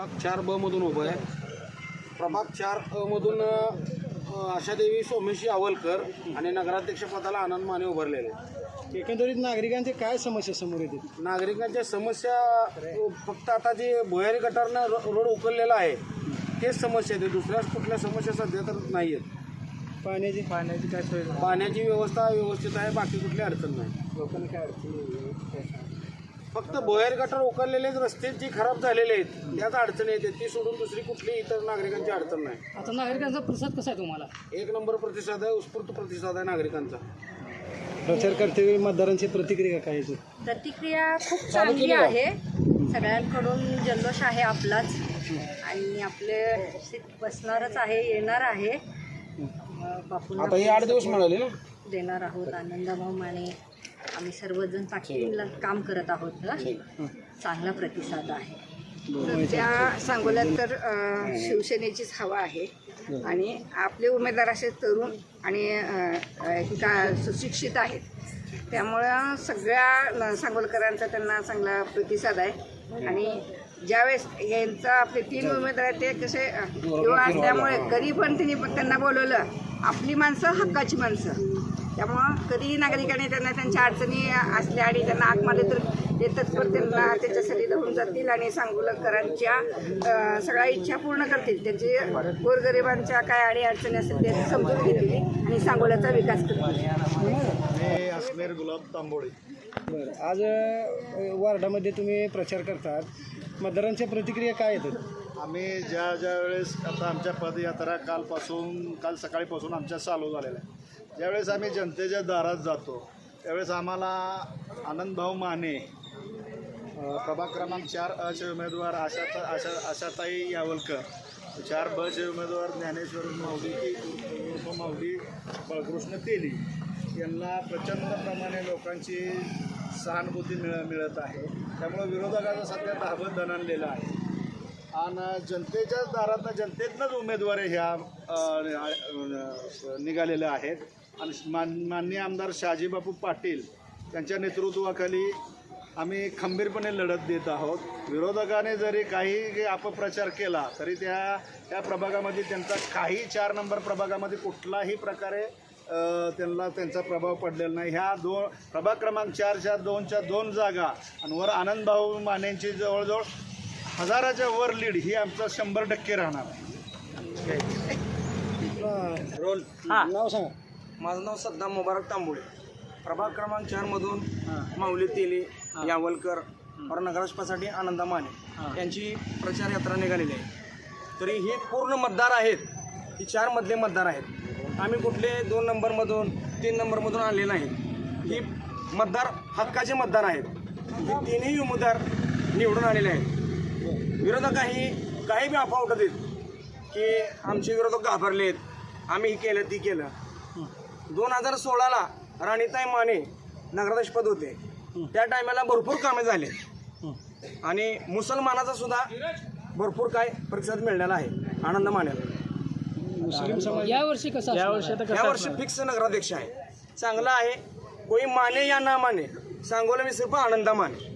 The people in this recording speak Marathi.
प्रभाग चार ब मधून उभं आहे. प्रभाग चार अ मधून अ, आशादेवी सोमेशी आवलकर आणि नगराध्यक्ष पदाला आनंद माने उभारलेले आहेत. एकंदरीत नागरिकांचे काय समस्या समोर येतील? नागरिकांच्या समस्या अ, फक्त आता जे भुयारी गटारनं रो- रोड उकललेला आहे तेच समस्या आहेत. दुसऱ्या कुठल्या समस्या सध्या तर नाही आहेत. पाण्याची? पाण्याची काय सोय पाण्याची व्यवस्था व्यवस्थित आहे बाकी कुठली अडचण नाही. लोकांना काय अडचण फक्त भुयारी गटार उकललेलेच रस्ते जे खराब झालेले आहेत त्याच अडचणी येते. ती सोडून दुसरी कुठली इतर नागरिकांची अडचण नाही. आता नागरिकांचा प्रतिसाद कसा आहे तुम्हाला? एक नंबर प्रतिसाद आहे उत्स्फूर्त प्रतिसाद आहे नागरिकांचा. प्रचार करते मतदारांची प्रतिक्रिया काय आहे? प्रतिक्रिया खूप चांगली आहे. सगळ्यांकडून जल्लोष आहे आपलाच. आणि आपले सीट बसणारच आहे येणार आहे. आता बापूंना हे आठ दिवस मिळाले ना? देणार आहोत आनंदभाऊ माने. आम्ही सर्वजण ताकदीला काम करत आहोत चांगला प्रतिसाद आहे. त्या सांगोल्यात तर शिवसेनेचीच हवा आहे. आणि आपले उमेदवार असे तरुण आणि का सुशिक्षित आहेत. त्यामुळं सगळ्या सांगोलकरांचा त्यांना चांगला प्रतिसाद आहे. आणि ज्यावेळेस यांचा आपले तीन उमेदवार आहेत ते कसे युवा असल्यामुळे कधी पण त्यांनी त्यांना बोलवलं. आपली माणसं हक्काची माणसं. त्यामुळं कधीही नागरिकांनी त्यांना त्यांच्या अडचणी असल्या आणि त्यांना आग मारले तर ते तत्पर त्यांना त्याच्यासाठी धावून जातील आणि सांगोलकरांच्या सगळ्या इच्छा पूर्ण करतील. त्यांचे गोरगरिबांच्या काय अडी अडचणी असेल ते समजून घेतील आणि सांगोल्याचा विकास करतील. अस्मेर गुलाब तांबोळे. बरं आज वार्डामध्ये तुम्ही प्रचार करतात. मतदारांच्या प्रतिक्रिया काय येतात आम्ही ज्या ज्या वेळेस आता आमच्या पदयात्रा कालपासून काल सकाळीपासून आमच्या चालू झालेल्या आहे ज्यावेळेस आम्ही जनतेच्या दारात जातो त्यावेळेस आम्हाला आनंदभाऊ माने प्रभाग क्रमांक चार अचे उमेदवार आशाता आशा आशाताई यावलकर. चार ब चे उमेदवार ज्ञानेश्वर माऊली उर्फ माऊली बाळकृष्ण तेली. यांना प्रचंड प्रमाणे लोकांची सहानुभूती मिळ मिळत आहे. त्यामुळे विरोधकाचा सध्या धाबत दणाणलेला आहे. आणि जनतेच्याच दारातनं जनतेतनंच उमेदवार ह्या निघालेल्या आहेत. आणि मान माननीय आमदार शहाजीबापू पाटील यांच्या नेतृत्वाखाली आम्ही खंबीरपणे लढत देत आहोत. विरोधकाने जरी काही अपप्रचार केला तरी त्या त्या प्रभागामध्ये त्यांचा काही चार नंबर प्रभागामध्ये कुठलाही प्रकारे त्यांना त्यांचा प्रभाव पडलेला नाही. ह्या दोन प्रभाग क्रमांक चारच्या दोनच्या दोन जागा आणि वर आनंदभाऊ मानेंची जवळजवळ हजाराच्या वर लीड ही आमचं शंभर टक्के राहणार. आहे रोल. नाव सांगा. माझं नाव सद्दाम मुबारक तांबोळे. प्रभाग क्रमांक चार मधून माऊली तेली यावलकर और नगराध्यक्षपदासाठी आनंदा माने यांची प्रचार यात्रा निघालेली आहे. तरी हे पूर्ण मतदार आहेत. ही चार मधले मतदार आहेत. आम्ही कुठले दोन नंबरमधून तीन नंबरमधून आणले नाहीत ही मतदार हक्काचे मतदार आहेत. हे तिन्ही उमेदवार निवडून आलेले आहेत. विरोधक काही काही बी अफवा उठत आहेत की आमचे विरोधक घाबरलेत. आम्ही हे केलं ती केलं. दोन हजार सोळाला राणीताई माने नगराध्यक्षपद होते. त्या टायमाला भरपूर कामे झाले. आणि मुसलमानाचा सुद्धा भरपूर काय प्रतिसाद मिळालेला आहे आनंद मानेला. मुस्लिम समाज यावर्षी कसं या वर्षी फिक्स नगराध्यक्ष आहे. चांगला आहे. कोई माने या ना माने सांगोला मी सिर्फ आनंदा माने